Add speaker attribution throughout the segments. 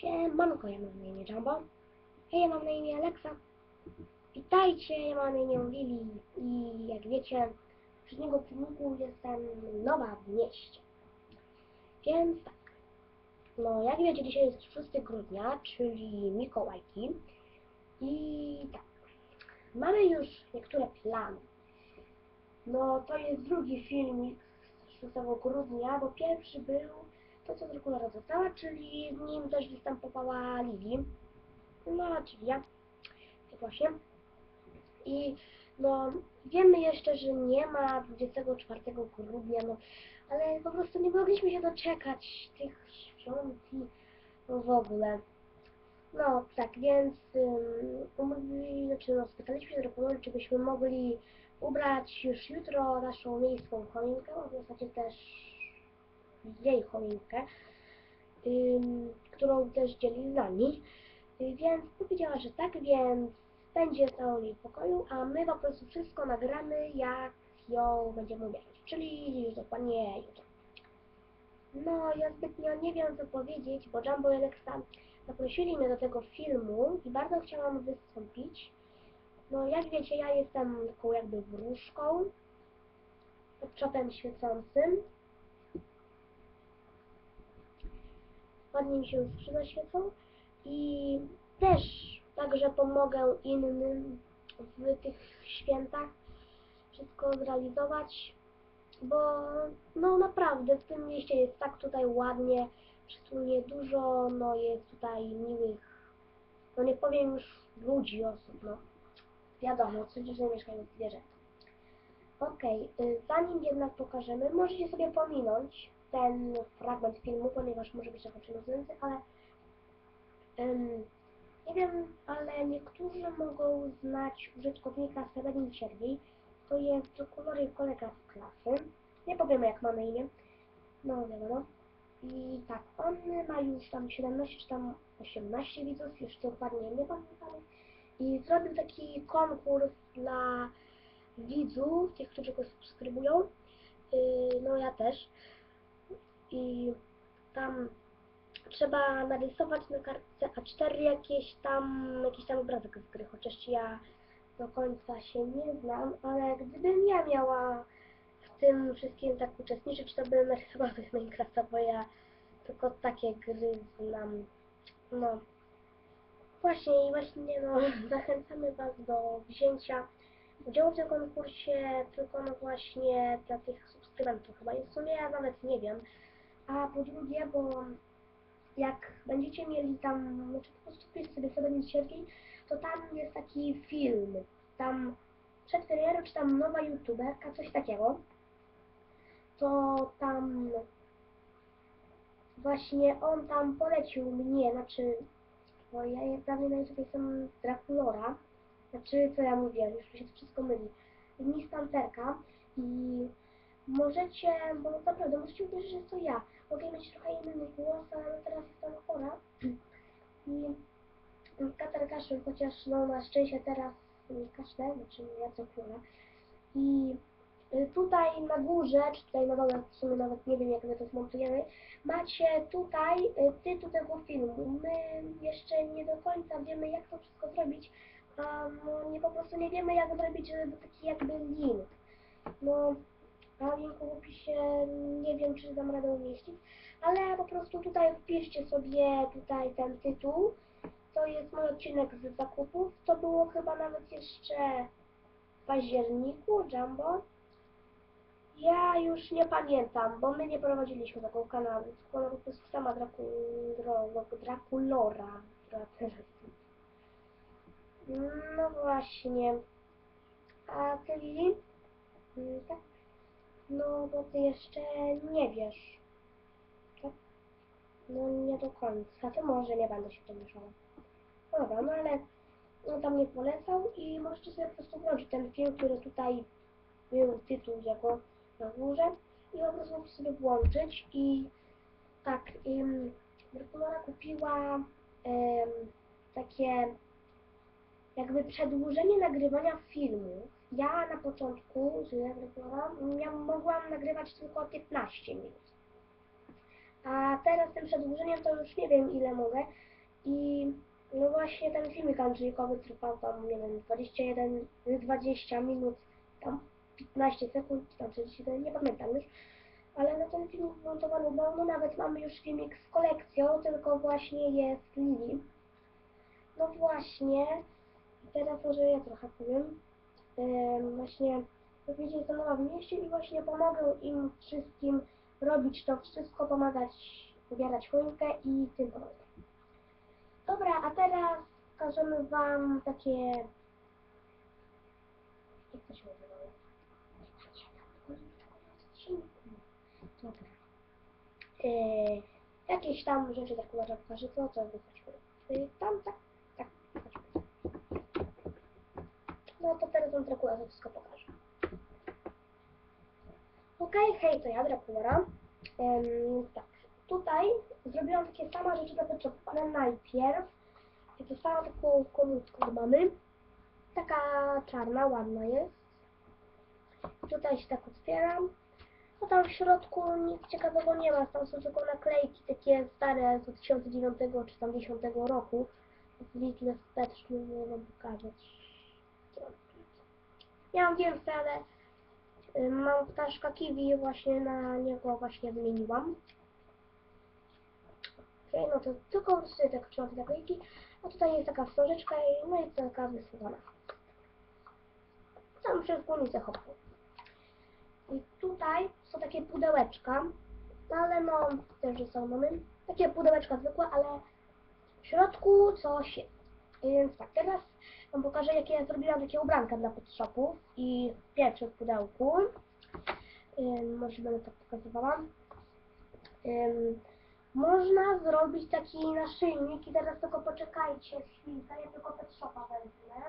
Speaker 1: Siemanko, ja mam na imię Jumbo. Hej, ja mam na imię Alexa. Witajcie, ja mam na imię Lili i jak wiecie, w poprzedniego filmiku jestem nowa w mieście. Więc tak, no jak wiecie, dzisiaj jest 6 grudnia, czyli Mikołajki. I tak, mamy już niektóre plany. No to jest drugi filmik z 6 grudnia, bo pierwszy był to, co Dracula została, czyli w nim też występowała Lili. No, czyli ja. Tak właśnie. I no, wiemy jeszcze, że nie ma 24 grudnia, no, ale po prostu nie mogliśmy się doczekać tych świąt i no, w ogóle. No, tak, więc um, umówili, znaczy no, spytaliśmy się czy byśmy mogli ubrać już jutro naszą miejską choinkę, w zasadzie też jej choinkę, którą też dzieli z nami. Y, Więc powiedziała, że tak, więc będzie stała jej w pokoju, a my po prostu wszystko nagramy, jak ją będziemy ubierać, czyli już dokładnie jutro. No, ja zbytnio nie wiem co powiedzieć, bo Jumbo i Alexa zaprosili mnie do tego filmu i bardzo chciałam wystąpić. No, jak wiecie, ja jestem taką jakby wróżką, pod świecącym. Ładnie mi się skrzydła świecą i też także pomogę innym w tych świętach wszystko zrealizować, bo no naprawdę w tym mieście jest tak tutaj ładnie, przytulnie dużo, no jest tutaj miłych, no nie powiem już ludzi, osób, no wiadomo, codziennie mieszkają zwierzęta. Okej, y, zanim jednak pokażemy, możecie sobie pominąć ten fragment filmu, ponieważ może być trochę przenosujący, ale ym, nie wiem, ale niektórzy mogą znać użytkownika Severin Siergiej. To jest kolory kolega z klasy. Nie powiemy jak ma na imię. No wiadomo. I tak, on ma już tam 17 czy tam 18 widzów, już dokładnie nie pamiętam. I zrobił taki konkurs dla widzów, tych, którzy go subskrybują. Yy, no ja też i tam trzeba narysować na kartce A4 jakieś tam, jakiś tam obrazek z gry, chociaż ja do końca się nie znam, ale gdybym ja miała w tym wszystkim tak uczestniczyć, to bym narysowała coś Minecrafta, bo ja tylko takie gry znam. No. Właśnie i właśnie no, zachęcamy Was do wzięcia udziału w tym konkursie, tylko no właśnie dla tych subskrybentów chyba. I w sumie ja nawet nie wiem. A po drugie, bo jak będziecie mieli tam, znaczy po prostu wpisz sobie sobie nic sierpień, to tam jest taki film, tam przed premierą, czy tam nowa youtuberka, coś takiego, to tam właśnie on tam polecił mnie, znaczy, bo ja jest dawniej na YouTube jestem Draculora, znaczy, co ja mówię, już mi się to wszystko myli, Miss Panterka i możecie, bo naprawdę możecie uwierzyć, że to ja. Mogę mieć trochę inny głos, ale teraz jestem chora. I katar kaszel, chociaż no na szczęście teraz nie kaszlę, znaczy ja co chora. I y, tutaj na górze, czy tutaj na dole, w sumie nawet nie wiem jak my to zmontujemy, macie tutaj y, tytuł tego filmu. My jeszcze nie do końca wiemy jak to wszystko zrobić, a no, nie po prostu nie wiemy jak zrobić żeby taki jakby link. No, a linku w opisie nie wiem, czy dam radę umieścić, ale po prostu tutaj wpiszcie sobie tutaj ten tytuł. To jest mój odcinek z zakupów. To było chyba nawet jeszcze w październiku, Jumbo. Ja już nie pamiętam, bo my nie prowadziliśmy taką kanału, tylko po prostu sama Draku, Dro, Drakulora, No właśnie. A ty? Mm, Tak? No, bo ty jeszcze nie wiesz. Tak? No, nie do końca. To może nie będę się w to mieszała. No dobra, no ale on tam nie polecał i możecie sobie po prostu włączyć ten film, który tutaj był tytuł jego na górze i po prostu możecie sobie włączyć i tak, Dracula kupiła takie jakby przedłużenie nagrywania filmu. Ja na początku, że ja nagrywałam, ja mogłam nagrywać tylko 15 minut. A teraz tym przedłużeniem to już nie wiem ile mogę, I no właśnie ten filmik Andrzejkowy trwał tam, nie wiem, 21, 20 minut, tam 15 sekund, tam 30 sekund, nie pamiętam już. Ale na ten filmik montowany był, no nawet mamy już filmik z kolekcją, tylko właśnie jest Lili. No właśnie, teraz może ja trochę powiem. Właśnie powiedzieć to nowa w mieście i właśnie pomogę im wszystkim robić to wszystko, pomagać ubierać choinkę i tym podobne. Dobra, a teraz pokażemy Wam takie... Jak to się? Dobra. Yy, jakieś tam rzeczy tak uważam, pokażę to, co wychodźmy. Yy, tam, tak, tak, chodźmy. No to teraz Wam Dracula to wszystko pokażę. Okej, hej, to ja, Dracula. Tak, tutaj zrobiłam takie same rzeczy do potrzeb, ale najpierw dostałam taką od mamy. Taka czarna, ładna jest. Tutaj się tak otwieram. No tam w środku nic ciekawego nie ma, tam są tylko naklejki takie stare z 2009 czy tam 10 roku. Lidl wstecz, nie mogę wam pokazać. Ja więcej, ale y, mam ptaszka kiwi właśnie na niego właśnie wymieniłam. Okej, no to tylko sobie tak trzymam naklejki. A tutaj jest taka wstążeczka i no jest taka wysuwana. Tam przez głonicę chowam. I tutaj są takie pudełeczka, no ale no też są mamy. Takie pudełeczka zwykłe, ale w środku coś jest. Więc tak, teraz wam pokażę jakie ja zrobiłam takie ubranka dla pet shopów i pierwsze w pudełku. Ym, może będę tak pokazywała. Można zrobić taki naszyjnik i teraz tylko poczekajcie chwilkę, ja tylko pet shopa wezmę.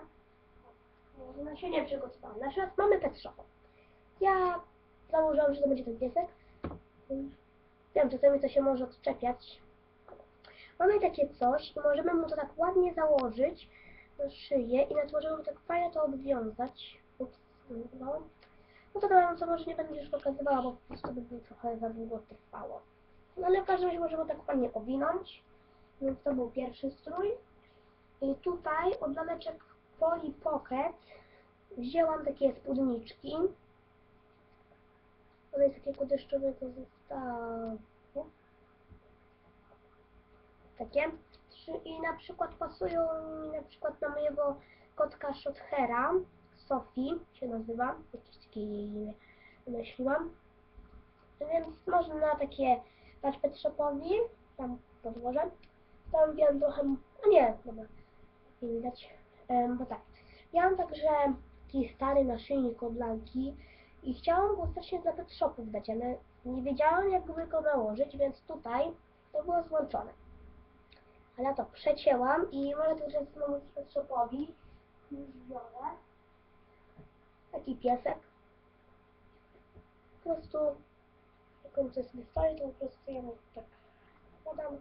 Speaker 1: No się nie przygotowałam. Na przykład mamy pet. Ja założyłam, że to będzie ten piesek. Wiem, czasami to się może odczepiać. Mamy takie coś i możemy mu to tak ładnie założyć na szyję i nawet możemy tak fajnie to obwiązać. Ups, no. No to dobra, co może nie będę już pokazywała, bo po prostu by trochę za długo trwało. No ale w każdym razie możemy tak ładnie owinąć. Więc to był pierwszy strój. I tutaj od laleczek Poli Pocket wzięłam takie spódniczki. One jest takiego deszczowego zestawu. Takie. I na przykład pasują mi na przykład na mojego kotka Shothera. Sophie się nazywa. Jakieś takie jej imię wymyśliłam. Więc można na takie dać pet shopowi. Tam podłożę. Tam wiem trochę... A nie, dobra. Nie widać. Em, bo tak. Miałam także taki stary naszyjnik od lalki i chciałam go strasznie dla pet shopów dać, ale nie wiedziałam jakby go nałożyć, więc tutaj to było złączone. Ale to przecięłam i może to znowu pet shopowi. Już biorę. Taki piesek. Po prostu jak on coś sobie stoi, to po prostu ja mu tak podam.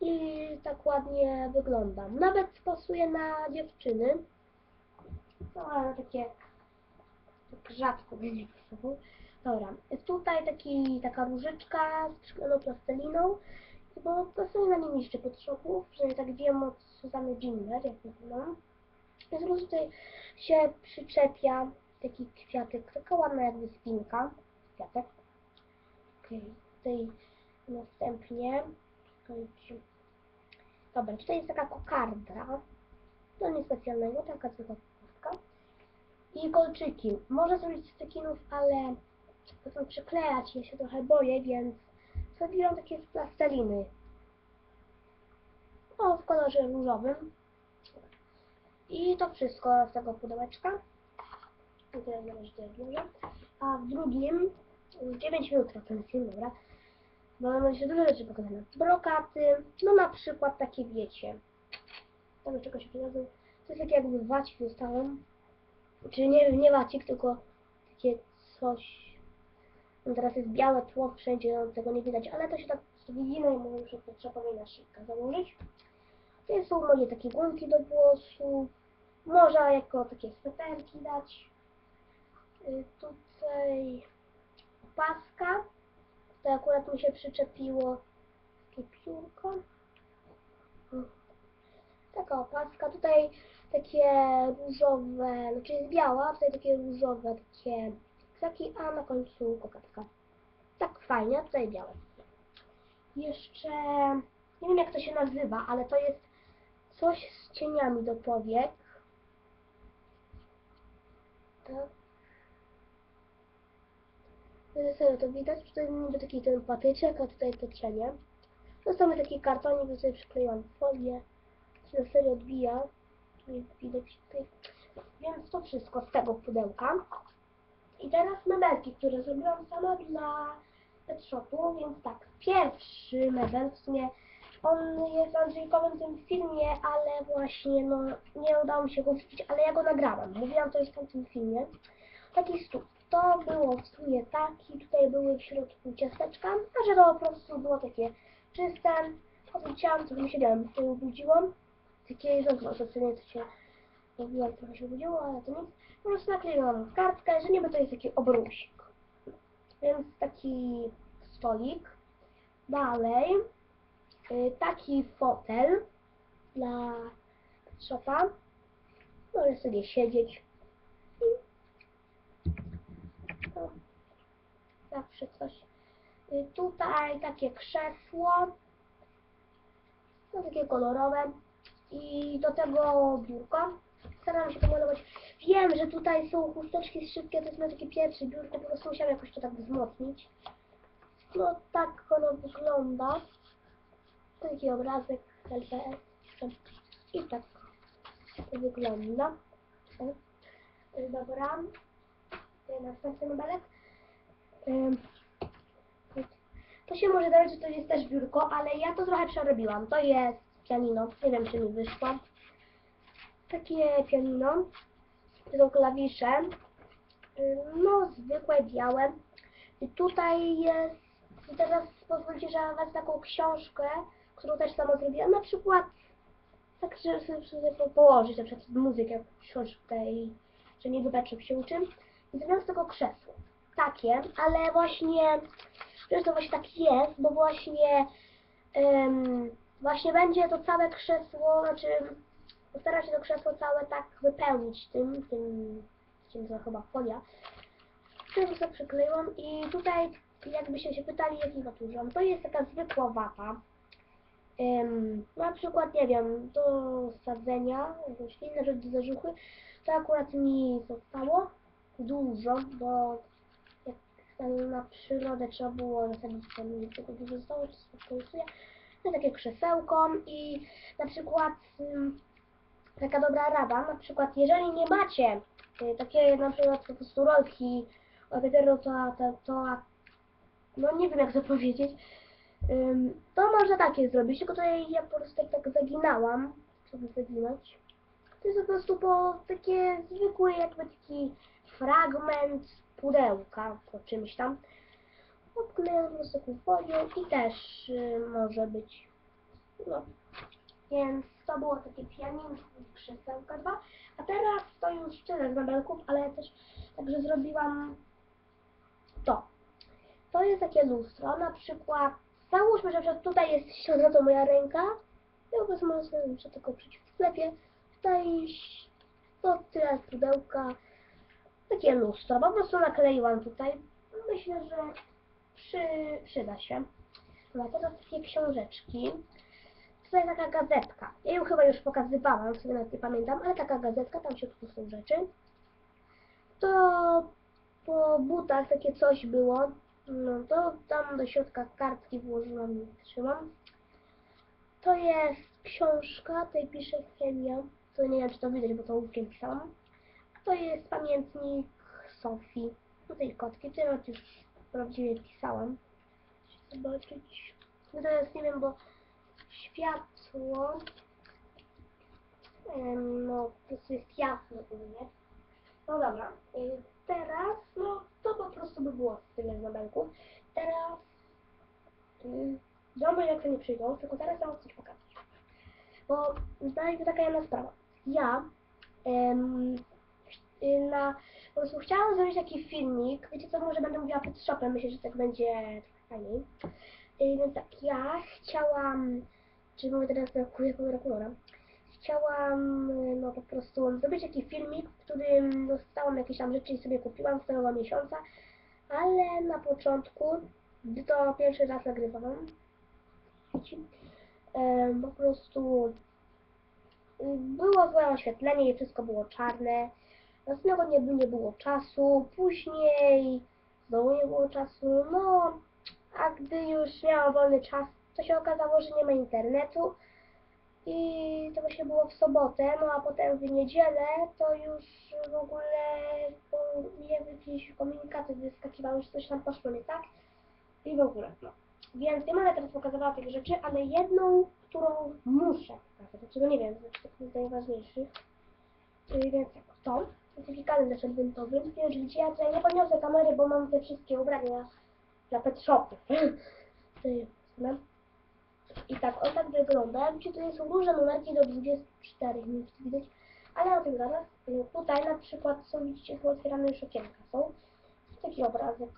Speaker 1: I tak ładnie wyglądam. Nawet pasuje na dziewczyny. No ale takie tak rzadko by nie pasował. Dobra, tutaj taki, taka różyczka z szklaną plasteliną, bo pasuje na nim jeszcze pod że tak wiem od Suzanny Gimler, jak wyglądam. Więc po prostu tutaj się przyczepia taki kwiatek, taka ładna jakby spinka, kwiatek. Okej, tutaj następnie. Dobra, tutaj jest taka kokarda, to nic specjalnego, taka zwykła kokardka. I kolczyki. Można zrobić z cekinów, ale potem przyklejać, ja się trochę boję, więc zrobiłam takie plasteliny. O, w kolorze różowym. I to wszystko z tego pudełeczka. Odłożę. A w drugim, już 9 minut ten film, dobra. Bo mam jeszcze dużo rzeczy pokazane. Brokaty, no na przykład takie wiecie. Tam jeszcze czegoś przywiozłem. To jest takie jakby wacik dostałam. Czyli nie, nie wacik, tylko takie coś. No teraz jest białe tło wszędzie, no tego nie widać, ale to się tak widzi, no i może już trzeba na szybkę założyć. To są moje takie gumki do włosów. Można jako takie sweterki dać. Y, Tutaj paska. To akurat mi się przyczepiło takie piórko. taka opaska, tutaj takie różowe, znaczy jest biała, tutaj takie różowe, takie kciaki, a na końcu kokardka. Tak fajnie, a tutaj białe. Jeszcze, nie wiem jak to się nazywa, ale to jest coś z cieniami do powiek. Tak. Serio, to widać, tutaj niby taki ten patyczek, a tutaj to cienie. Zostały taki kartonik, do sobie przyklejłam folię. Się na serio odbija. Tu jest widać tutaj. Więc to wszystko z tego pudełka. I teraz mebelki, które zrobiłam sama dla pet shopu, więc tak, pierwszy mebel w sumie on jest w tym filmie, ale właśnie no nie udało mi się go wrzucić, ale ja go nagrałam. Mówiłam to już w tamtym filmie. Taki stół. To było w sumie taki, tutaj były w środku ciasteczka, a że to po prostu było takie czyste. Odwróciłam, trochę siedziałam, tutaj obudziłam. Takie rozmów, że co nie, się mówiłam, trochę się obudziło, ale to nic. Po prostu nakleiłam kartkę, że niby to jest taki obrusik. Więc taki stolik. Dalej y, taki fotel dla shopa. Może sobie siedzieć. No, zawsze coś. Y, Tutaj takie krzesło. No, takie kolorowe. I do tego biurko. Staram się pomalować. Wiem, że tutaj są chusteczki szybkie, to jest na takie pierwsze biurko, po prostu musiałam jakoś to tak wzmocnić. No tak ono wygląda. Taki obrazek LPS. I tak to wygląda. Dobra. Następny mebelek. Ym. To się może dać, że to jest też biurko, ale ja to trochę przerobiłam. To jest pianino. Nie wiem, czy mi wyszło. Takie pianino. To są klawisze. Ym, No, zwykłe, białe. I tutaj jest, i teraz pozwólcie, że was taką książkę, którą też sama zrobiłam, na przykład tak, że sobie, sobie po- położyć na przykład muzykę, książkę i że nie wybaczy się uczym. I z tego krzesło. Takie, ale właśnie, wiesz, to właśnie tak jest, bo właśnie właśnie będzie to całe krzesło, znaczy postaram się to krzesło całe tak wypełnić tym, tym, tym to chyba folia. Tym sobie przykleiłam i tutaj jakbyście się pytali jaki wat używam, to jest taka zwykła wata. Ym, na przykład, nie wiem, do sadzenia roślin, na rzecz do zażuchy, to akurat mi zostało dużo, bo jak na przyrodę trzeba było zasadzić tam tego dużo zostało, to sobie rysuję. To takie krzesełko i na przykład ym, taka dobra rada, na przykład jeżeli nie macie y, takie na przykład po rolki, o dopiero to, to, to, no nie wiem jak to powiedzieć, to można takie zrobić, tylko tutaj ja po prostu tak, tak zaginałam, żeby zaginać. To jest po prostu po takie zwykły jakby taki fragment pudełka po czymś tam. Odklejam po prostu i też y, może być, no. Więc to było takie pianinko i krzesełka dwa. A teraz to już tyle z mebelków, ale też także zrobiłam to. To jest takie lustro, na przykład Załóżmy, że tutaj jest ściągnięta moja ręka. Ja sobie muszę tylko przyjść w sklepie. Tutaj to tyle z pudełka. Takie lustro. Po prostu nakleiłam tutaj. Myślę, że przy, przyda się. No teraz takie książeczki. Tutaj taka gazetka. Ja ją chyba już pokazywałam, sobie nawet nie pamiętam, ale taka gazetka, tam w środku są rzeczy. To po butach takie coś było. No to tam do środka kartki włożyłam i trzymam. To jest książka, tutaj pisze chemia. To nie wiem, czy to widać, bo to łupkiem pisałam. To jest pamiętnik Sofii. Tutaj kotki, teraz już prawdziwie pisałam. Zobaczyć. No teraz nie wiem, bo światło no po prostu jest jasno u mnie. No dobra, y, teraz, no to po prostu by było tyle z mebelków. Teraz, y, domy jak to nie przyjdą, tylko teraz chciałam coś pokazać. Bo znajdzie taka jedna sprawa. Ja em, y, na, po prostu chciałam zrobić taki filmik, wiecie co, może będę mówiła pod shopem, myślę, że tak będzie fajniej. Y, więc tak, ja chciałam, czy mówię teraz na kuję kolora, chciałam y, no po prostu zrobić taki filmik, w którym dostałam jakieś tam rzeczy i sobie kupiłam z całego miesiąca, ale na początku, gdy to pierwszy raz nagrywałam, em, po prostu y, było złe oświetlenie i wszystko było czarne. Następnego dnia nie było czasu, później znowu nie było czasu, no a gdy już miałam wolny czas, to się okazało, że nie ma internetu i to właśnie było w sobotę, no a potem w niedzielę to już w ogóle bo jakieś komunikaty wyskakiwały, że coś tam poszło nie tak i w ogóle, no. Więc nie będę teraz pokazywała tych rzeczy, ale jedną, którą muszę pokazać, czego nie wiem, znaczy to jest najważniejszych. Yy, Więc tak, to, certyfikatem też adwentowym. Już widzicie, ja tutaj nie podniosę kamery, bo mam te wszystkie ubrania dla pet shopów. I tak, on tak wygląda. Widzicie, tutaj są różne numerki do 24, nie widać, ale o tym zaraz. Tutaj na przykład są, widzicie, są otwierane już okienka. Są taki obrazek.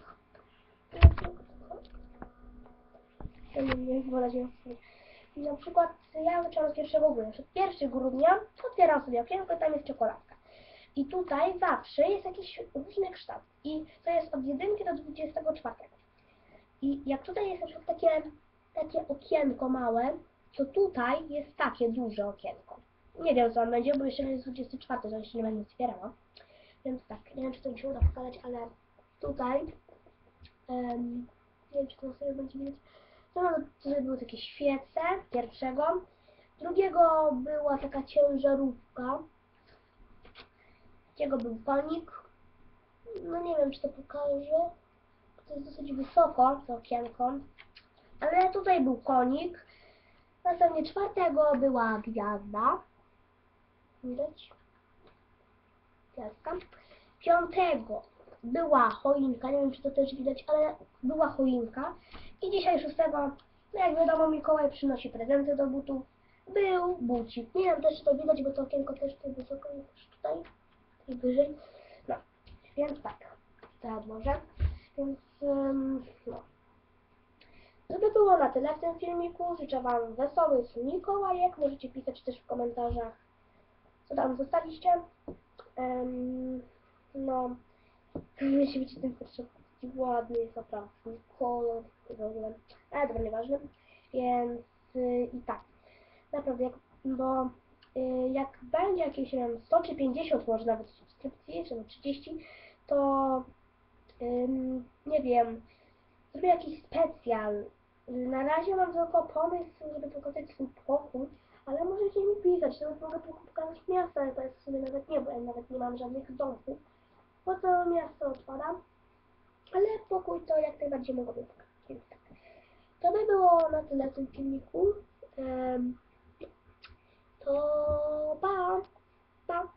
Speaker 1: Nie wolę nie otworzyć. I na przykład ja zaczęłam z 1 grudnia. Przed 1 grudnia otwieram sobie okienko i tam jest czekoladka. I tutaj zawsze jest jakiś różny kształt. I to jest od 1 do 24. I jak tutaj jest na przykład takie, takie okienko małe, to tutaj jest takie duże okienko. Nie wiem co on będzie, bo jeszcze jest 24, to jeszcze nie będę otwierała. Więc tak, nie wiem czy to mi się uda pokazać, ale tutaj em, nie wiem czy to sobie będzie widać. No, tutaj były takie świece pierwszego. Drugiego była taka ciężarówka. Trzeciego był konik. No nie wiem, czy to pokażę. To jest dosyć wysoko, to okienko. Ale tutaj był konik. Następnie czwartego była gwiazda. Widać? Gwiazdka. Piątego była choinka. Nie wiem, czy to też widać, ale była choinka. I dzisiaj szóstego, no jak wiadomo, Mikołaj przynosi prezenty do butów. Był bucik. Nie wiem też, czy to widać, bo to okienko też tutaj wysoko jest tutaj wyżej. No, więc tak, to odłożę. Więc, ym, no. To by było na tyle w tym filmiku. Życzę Wam wesołych Mikołajek. Możecie pisać też w komentarzach, co tam zostaliście. Ym, no, musi być ten ładny jest naprawdę kolor i w ogóle, ale dobra, nieważne. Więc y, i tak, naprawdę, jak, bo y, jak będzie jakieś, nie wiem, 100 czy 50 może nawet subskrypcji, czy nawet 30, to ym, nie wiem, zrobię jakiś specjal. Na razie mam tylko pomysł, żeby pokazać swój pokój, ale możecie mi pisać, nawet mogę pokazać miasto, ale to jest w sumie nawet nie, bo ja nawet nie mam żadnych domków, bo to miasto odpadam, ale pokój to jak najbardziej mogę pokazać. Tak. To by było na tyle w tym filmiku. Um, to pa! Pa!